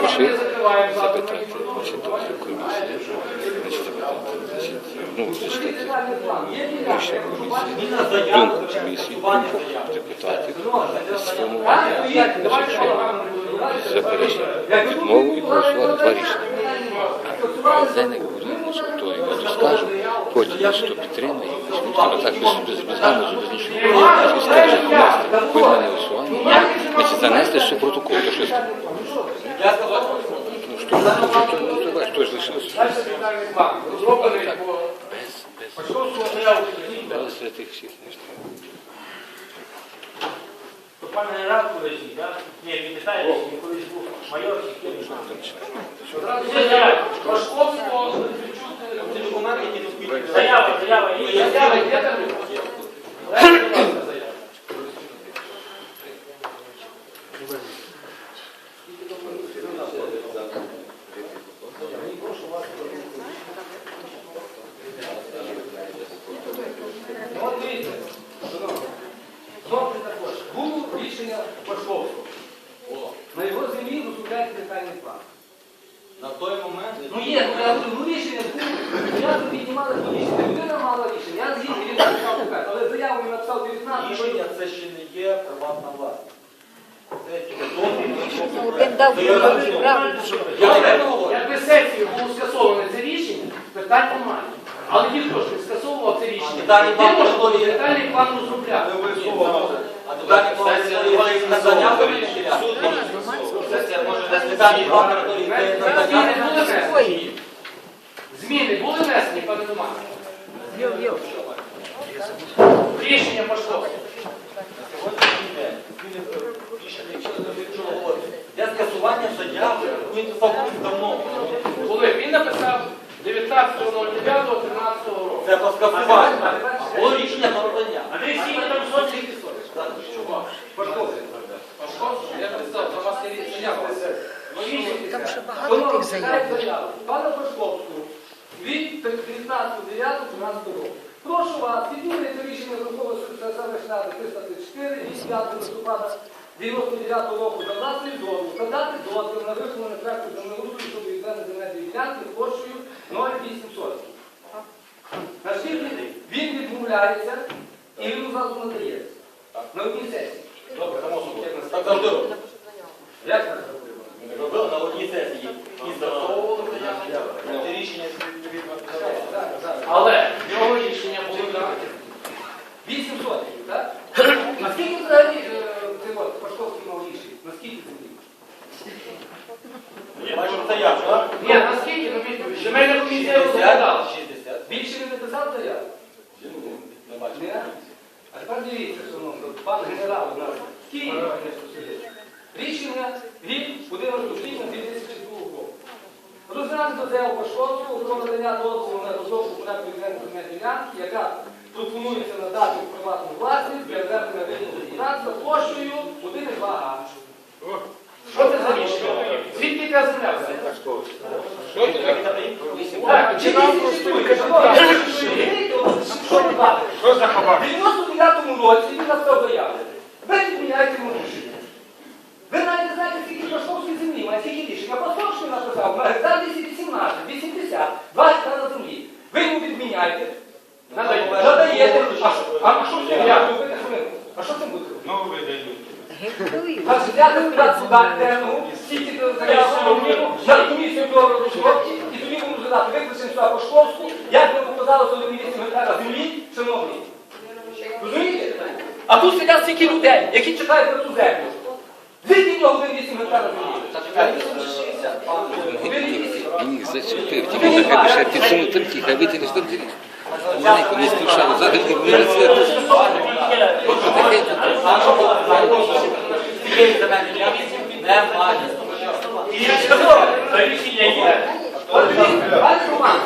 Пиши, запитати, значить, до комісії, значить, запитати, значить, ну, зачитати рішення комісії, думку комісії, думку депутатів, сформувати, значить, заперечення, відмову і проголосувати два рішення. Буде, що хто його скаже, потім хто підтримає, а так без, без, без гамузу, без нічого. І скаже, внести поіменне голосування, значить, занести в протокол, то що Ну, що, ну, що, ну, ти бачиш, хто ж лишився? Без, без, без святих всіх. знаєш. Пан генерал колишній, так? Ні, він не знає, він колись був майор чи ким. Пашковського ці документи, які тут підписані. Заява, заява, є. Заява є там? Ну, от дивіться, рішення Пашковського. На його землі розробляється детальний план. На той момент Ну є, ну я говорю, ну рішення було. Я тут піднімала то рішення, людина мала рішення. Я згідний, він написав так, але заяву він написав 19. рішення це ще не є приватна власність. Це. Він дав право. Якби сесією було скасоване це рішення, питань немає. Але ніхто ж не скасовував це рішення. Детальний план Ти можеш розробляти. детальний план розробляти. А плани це надання Суд Сесія може дати детальні плани, які Зміни були внесені? Зміни були внесені, пане Туман? Рішення пошло. Для скасування заяви він давно. Коли він написав 19.09.13 року. Це по скасуванню. Було рішення про надання. Андрій, там сотні? Я вас є заяву. Там ще багато тих заяв. Пане Пашковську, від 19.09.13 року. Прошу вас, підтримуйте рішення Верховної Ради 334 від 5 листопада 99 року за власний дозвіл, подати дозвіл на виконання проекту землеустрою щодо відведення земельної ділянки площею 0,800. Наскільки він відмовляється і він зразу надає. На одній сесії. Добре, тому що Так завжди робили. Як так зробили? Робили на одній сесії. І засовували заяву. Це рішення відповідно. Але його рішення було так. 8 так? Наскільки взагалі е, Пашковський мав рішення? Наскільки заяву, так? Ні, наскільки, ну відповідь. Земельна комісія розглядала. 60. 60. Більше він не писав заяву? Не бачимо. Ні? А тепер дивіться, шановні, пан генерал у нас в Києві звісно, сидить. Рішення від 11 квітня 2002 року. Розглянути заяву Пашковського про надання дозволу на розробку проекту відведення ділянки, яка пропонується надати в приватну власність для ведення ринку господарства площею 1,2 га. Що це за рішення? Звідки ця земля? Так, чи ви слідкуєте, що Що ви бачите? Що за хабар? В 99-му році він написав заяву. Ви відміняєте йому рішення. Ви навіть не знаєте, скільки Пашковської землі, має скільки рішень. А Пашковський написав, на гектар 218, 80, 2 гектара землі. Ви йому відміняєте. Надаєте. Надаєте. А що- А це? А що це буде? Ну, видають. А сюди денну, стільки заяву, на комісію про розробки, і тоді будемо задати, викличемо сюди Пашковську, як ви показали 108 гектара землі, шановні. Розумієте? А тут сидять стільки людей, які чекають на цю землю. Звідки в нього 108 гектара землі? Їх зачепив, тільки нехай ще підсунути тільки, хай витягне що дивіться. Маленько не спішав, взагалі не це. Цієї земельної ділянки немає. Та рішення є. От дивіться, пане Роман,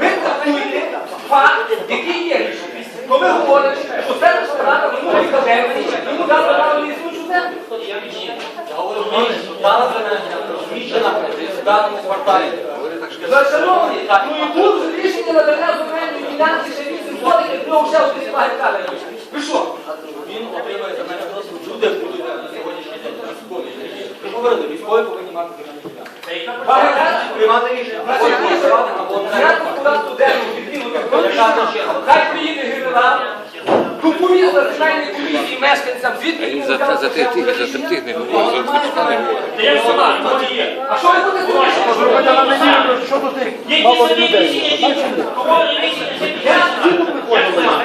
ви трактуєте факт, який є рішення. То ви говорите, що це наша рада минулої каденції, йому дали право не існуючу землю. Я говорю, що дана земельна розміщена в даному кварталі. Шановні, ну і тут вже рішення надання земельної ділянки ще 8 сотень, і нього ще 32 гектари. Ви що? Він отримує земельну досвід. Люди будуть на сьогоднішній день. військові. Ви військові повинні мати яка Два гектари? Приймати рішення. Взяти куди денну. Яка причина? Хай приїде генерал, доповість національної комісії мешканцям, звідки йому за, за тих тих, за рішення. тих не говорить, за тих не говорить. А що ви будете робити? Рішення, кого рішення,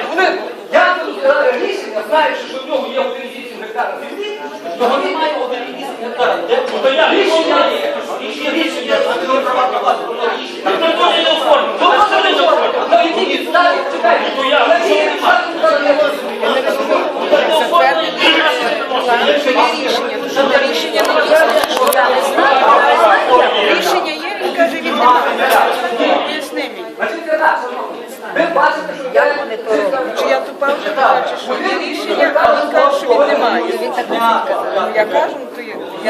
Вони, я не розглядаю рішення, знаючи, що в нього є 1,8 гектара землі, то вони мають 1,8 гектара. Рішення є. Рішення, рішення, а не приватна власність. Воно рішення. Хто це не оформив? Ну, Хто це не оформив? На якій підставі? Чекайте, Ну, я- на якій підставі зараз я говорю? Затвердити план, що є рішення. Що це рішення не є? Я не знаю, я знаю. Рішення є, він каже, він не має. Поясни мені. Значить, це так, шановні. Ви бачите, що Як вони то роблять? Чи я тупа вже кажу, чи що? Є рішення, а він каже, що він не має. Він так не казав. Ну, я кажу, ну, то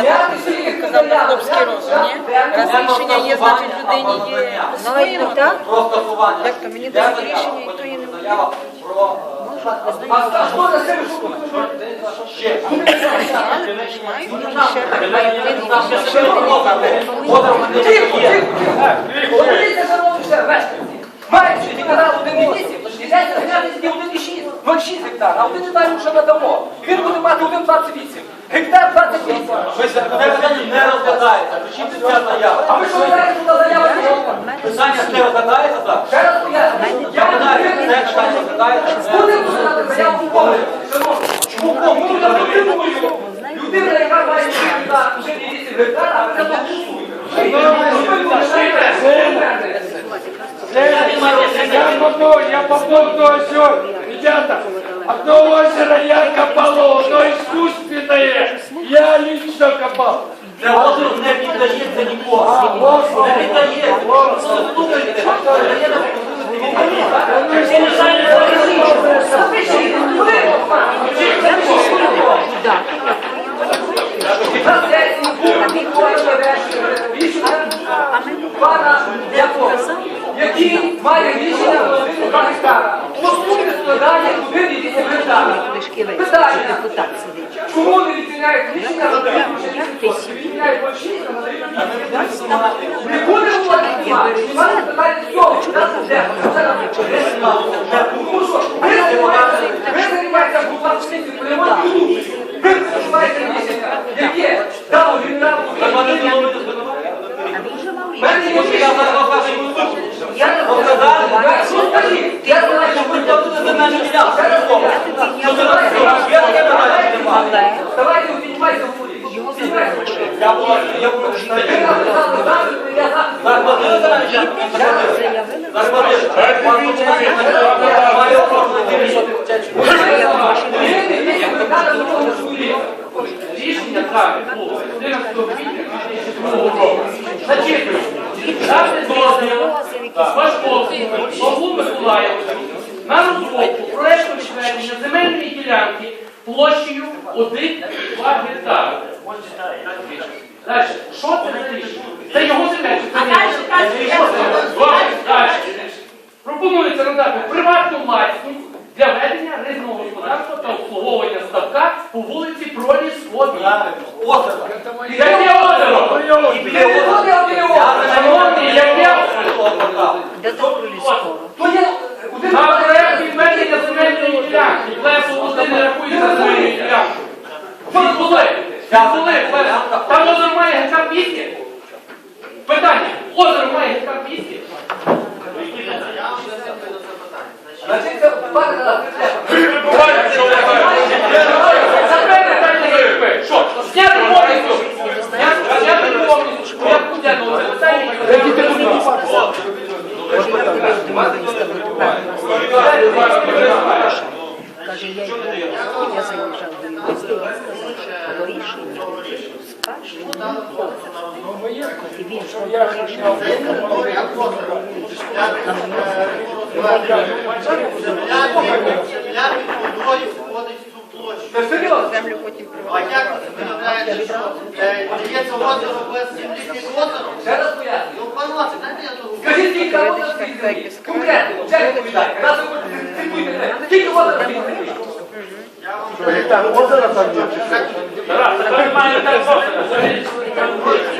я, так не собі казав на хлопський розум, ні? Раз рішення є, значить людині є по-своєму, так? Про то, мені дають рішення, і то я не про... А а на себе Ще. Тихо, тихо, тихо. Подивіться, шановні ще мешканці. Маючи генерал 1,8, йдеться зняти 1,6, 0,6 гектар, а один знаємо, що надамо. Він буде мати 1,28. Гектар 28. Ви це питання не розглядається. Причому ця заява? А ви що знаєте, що заява? Питання не розглядається так? Ще раз поясню. Я не знаю, це питання розглядається. Будемо розглядати заяву в. Шановні, чому Богу? Ну, я підтримую. Людина, яка має на вже 8 гектар, а ви не голосуєте. Я попал, я в то озеро. Ребята, одно озеро я копал, одно искусственное. Я лично копал. Це озеро не піддається нікому. Не піддається. Слухайте, Пана Якова, який має рішення 1 гектара. По суті складає 1,8 гектара. Питання. Чому не відміняють рішення на 1 Відміняють по 6, а надають на 8. Не буде говорити знімати. Знімати питання цього. Нас де? Це нам Тому що ви займаєтеся, бухгалтерським продукції. Ви приймаєте рішення, яке дало генералу. Мене є Я зараз вам кажу, я не Розглядали? Я знаю, що ви Тут земельна ділянка. Що це таке? Є таке питання чи немає? Давайте піднімайте в полі. Я буду, я буду Ви читати. написали запит, я запит. Так, платили земельну ділянку? Так, платили. Пан Кучма має оформити рішення. Рішення так, 11 квітня 2002 року. Зачитую. Дати дозвіл Пашковському Павлу Миколаївичу на розробку земельної ділянки площею 1-2 гектари. Далі, що це за рішення? Це його земля. чи це ні? Добре, далі. Пропонується надати приватну власність для ведення рибного господарства та обслуговування ставка по вулиці Пролісходна. Озеро. Яке озеро? Шановні, яке озеро? Де там пролісково? На проект відведення земельної ділянки. Лесо Володимир рахується земельною ділянкою. Відбули. Відбули. Там озеро має гектар 200? Питання. Озеро має гектар 200? Значить, це пане Запевне питання не відповідь. Що? Зняти повністю. Зняти- Зняти повністю. Я куди до це питання? Каже, я йду, я заїжджав до нього, і він сказав, що до рішення скаже, і він серйозно. землю потім А як ви виявляєте, що е, дається озеро без землі під озером? Ще раз пояснюю. Ну, виносить, дайте я тут. Скажіть, скільки озера в цій землі? Конкретно, вже відповідайте. Раз ви цитуйте мене. Скільки озера в цій землі? Тарас, тепер має так Можна я тут?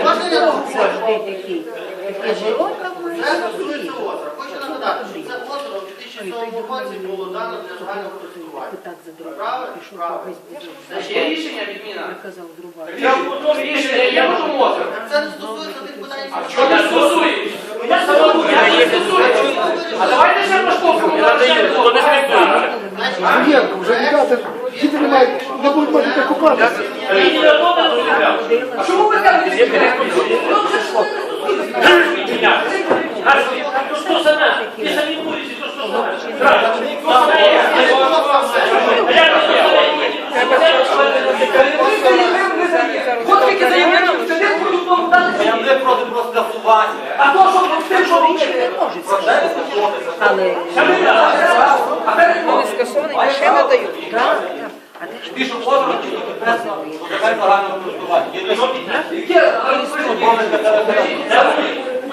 Це стосується озера. Хочу нагадати, що це озеро в 2007 році було дано для загального користування. Правильно? Правильно. Рішення відміна. Озеро. Це не стосується тих питань, Що не стосується? Я самому я не стосується. А давайте ще не діти не мають, не будуть купатися. Не не. А чому ви кажете, що Ну, це ж То що саме? Ти самі вулиці, то що саме? Правильно. То саме є. А я не От тільки заявили, що не продуктовому дати. Я не проти просто скасування. А то, що з тим, що робити? А перед Вони скасовані, ще надають. Що озеро, ті, що підкреслено, загального загального користування. Є такі? Яке? А, ну, скажіть, Я хочу Це немає права до покарання Але яке має? То получається, ви зараз Нема грошей. Я просто сидів, я кажу, що ти говориш, що ти Ідея гарантія, що вони Хай він до голови апелює. Що Я інформація? маю я роблю ремонт. Я маю то я я витрачаю, я знаю, я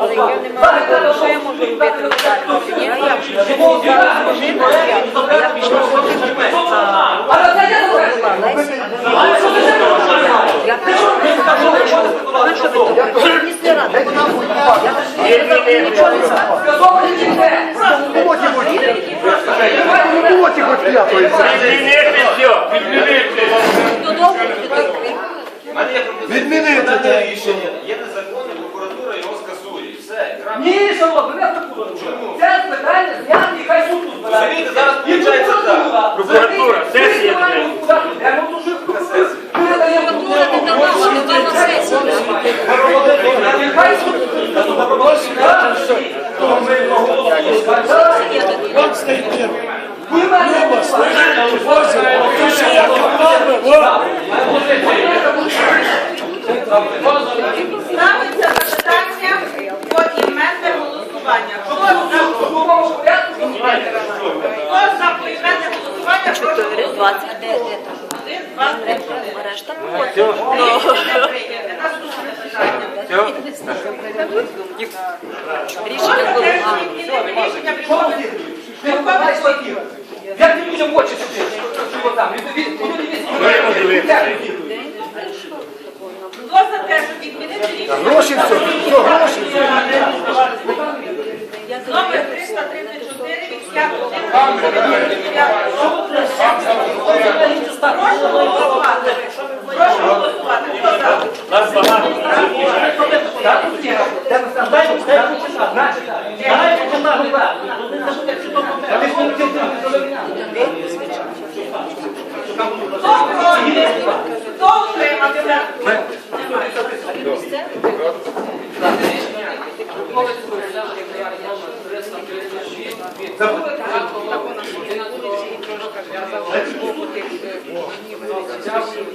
але я не маю того, що я можу робити далі. Ні, а як же? Зараз скажи, ну, я, не маю. я пішла ходити, а Але це я говорю. Я на що, на що ви тут? Місце ради. Я нічого не знаю. Скасовані дітей. Роботі хоч, роботі хоч п'ятої. Відмінити Це те. рішення. Є незаконне, прокуратура його скасує. І все. Ні, шановні, не прокурор. Це питання зняти, хай суд тут збирає. Розумієте, зараз І виходить так. Прокуратура, сесія. Я. Ми Нехай суд. Ви мене Ставиться запитання поіменне голосування. Хто за, в порядку. хто за поіменне голосування? Прошу 4, 20, де, де там? Один, два, три, чотири. Решта Рішення прийняте. Наступне питання. Рішення було. Рішення Рішення прийшло. Верховний суд. Як ти людям очі сидиш? Що там? Люди Хто за те, щоб відмінити рішення? Гроші все, все, гроші. Номер 334 від 5 Прошу голосувати. Прошу голосувати. Хто за? Нас багато. Так, я розповідаю. Дай почитати. Дай почитати. Дай Хто проти? Хто утримався? Забули? Дякую.